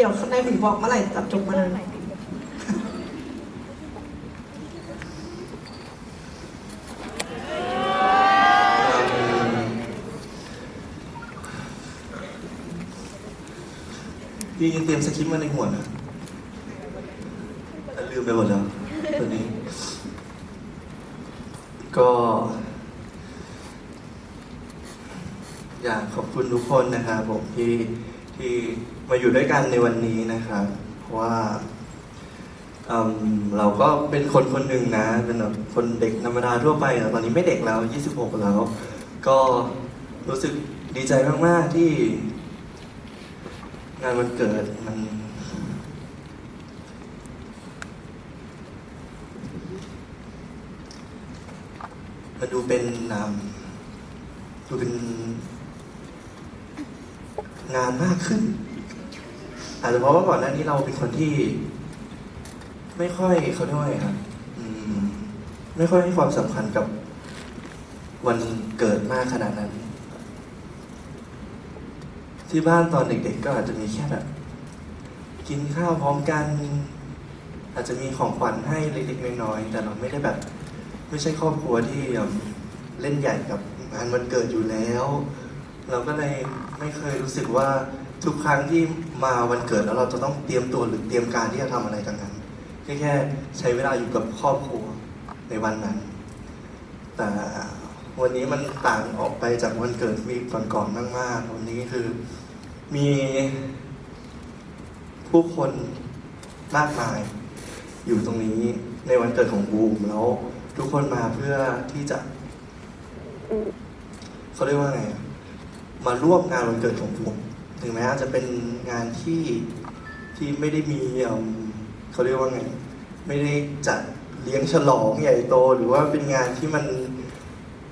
เดี๋ยวในหูบอกเมื่อไหร่จับจบมาเลยพี่เตรียมสคริปต์มาในหัวนะแต่ลืมไปหมดแล้วตอนนี้ ก็ อยากขอบคุณทุกคนนะครับผมที่ ที่มาอยู่ด้วยกันในวันนี้นะครับเพราะว่าเราก็เป็นคนคนหนึ่งนะ เป็นแบบคนเด็กธรรมดาทั่วไปตอนนี้ไม่เด็กแล้ว 26 แล้ว ก็รู้สึกดีใจมาก ๆ ที่ งานวันเกิดมันมันดูเป็นดูเป็น งานมากขึ้น อาจจะเพราะว่าก่อนหน้านี้เราเป็นคนที่ ไม่ค่อยเขาเรียกว่าไงครับอืม ไม่ค่อยให้ความสำคัญกับ วันเกิดมากขนาดนั้น ที่บ้านตอนเด็กๆก็อาจจะมีแค่แบบ กินข้าวพร้อมกัน อาจจะมีของขวัญให้เล็กๆน้อยๆแต่เราไม่ได้แบบ ไม่ใช่ครอบครัวที่เอิ่มเล่นใหญ่กับงานวันเกิดอยู่แล้ว เราก็เลย ไม่เคยรู้สึกว่าทุกครั้งที่มาวันเกิดแล้วเราจะต้องเตรียมตัวหรือเตรียมการที่จะทำอะไรกันนั้นแค่แค่ใช้เวลาอยู่กับครอบครัวในวันนั้น แต่วันนี้มันต่างออกไปจากวันเกิดมีก่อนๆมากๆวันนี้คือมีผู้คนมากมาย อยู่ตรงนี้ในวันเกิดของบูมแล้วทุกคนมาเพื่อที่จะเขาเรียกว่าไง มาร่วมงานวันเกิดของบูมถึงแม้จะเป็นงานที่ที่ไม่ได้มีเอิ่มเขาเรียกว่าไง ไม่ได้จัดเลี้ยงฉลองใหญ่โต หรือว่าเป็นงานที่มัน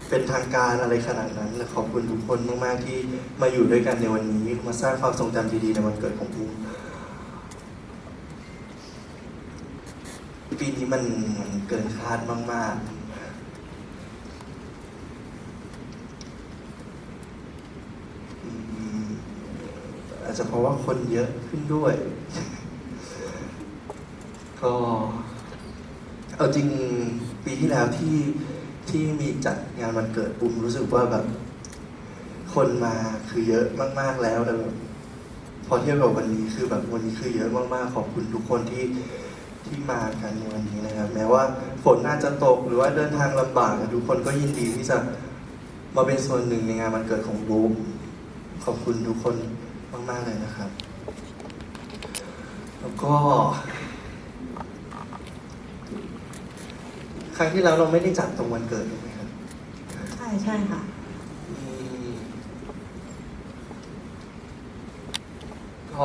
เป็นทางการอะไรขนาดนั้นและขอบคุณทุกคนมากๆที่มาอยู่ด้วยกันในวันนี้ มาสร้างความทรงจำดีๆในวันเกิดของบูมปีนี้มันมันเกินคาดมากๆ อืมอา จจะเพราะว่าคนเยอะขึ้นด้วย ก็เอาจริงปีที่แล้วที่ที่มีจัดงานวันเกิดปุ่มรู้สึกว่าแบบ คนมาคือเยอะมาก ๆแล้วแต่แบบพอเทียบกับวันนี้คือแบบวันนี้คือเยอะมากๆขอบคุณทุกคนที่ที่มากันในวันนี้นะครับ แม้ว่าฝนน่าจะตกหรือว่าเดินทางลำบากทุกคนก็ยินดีที่จะมาเป็นส่วนหนึ่งในงานวันเกิดของบูมขอบคุณทุกคน มาก ๆ เลยนะครับ แล้วก็ ครั้งที่แล้วเราไม่ได้จัดตรงวันเกิดถูกไหมครับใช่ใช่ค่ะ อืมก็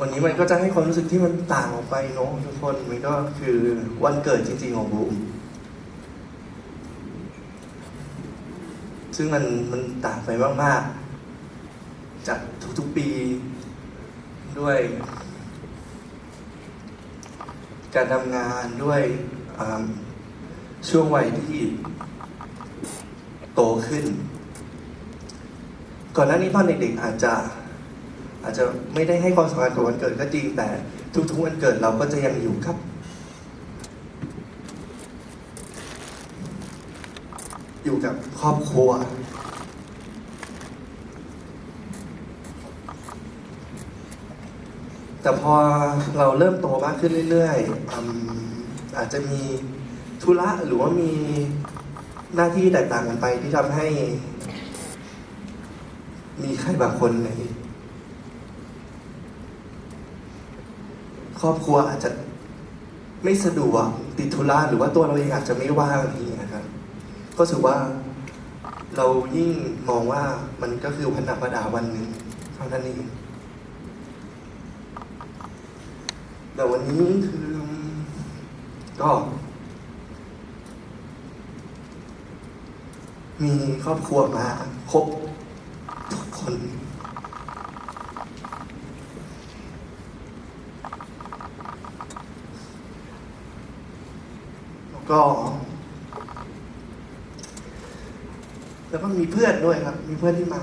วันนี้มันก็จะให้ความรู้สึกที่มันต่างออกไปเนาะทุกคน มันก็คือวันเกิดจริง ๆ ของบูม ซึ่งมันมันต่างไปมาก ๆ จากทุกๆปีด้วย การทำงานด้วยช่วงวัยที่โตขึ้น ก่อนหน้านี้ตอนเด็กๆอาจจะอาจจะไม่ได้ให้ความสำคัญกับวันเกิดก็จริงแต่ทุกๆวันเกิดเราก็จะยังอยู่ครับ อยู่กับครอบครัว แต่พอเราเริ่มโตมากขึ้นเรื่อยๆออาจจะมีธุระหรือว่ามีหน้าที่แตกต่างกันไปที่ทำให้ มีใครบางคนในครอบครัวอาจจะไม่สะดวกติดธุระหรือว่าตัวเราเองอาจจะไม่ว่างทีะครับก็ถือว่า เรายิ่งมองว่ามันก็คือพันธประดาวันหนึ่งเท่านั้นเองแต่วันนี้คือก็มีครอบครัวมาครบทุกคน แล้วก็ แล้วก็มีเพื่อนด้วยครับ มีเพื่อนที่มา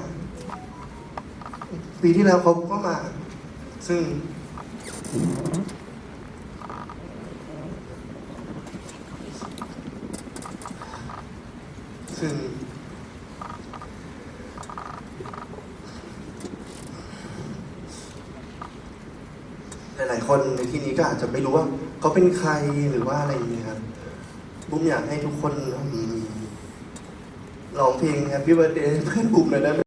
ปีที่แล้วเขาก็มา ซึ่ง ซึ่งหลายๆคนในที่นี้ก็อาจจะไม่รู้ว่าเขาเป็นใครหรือว่าอะไรอย่างเงี้ยครับบุ้มอยากให้ทุกคน ร้องเพลง Happy Birthday ให้เพื่อนบุ๋มหน่อยได้ไหม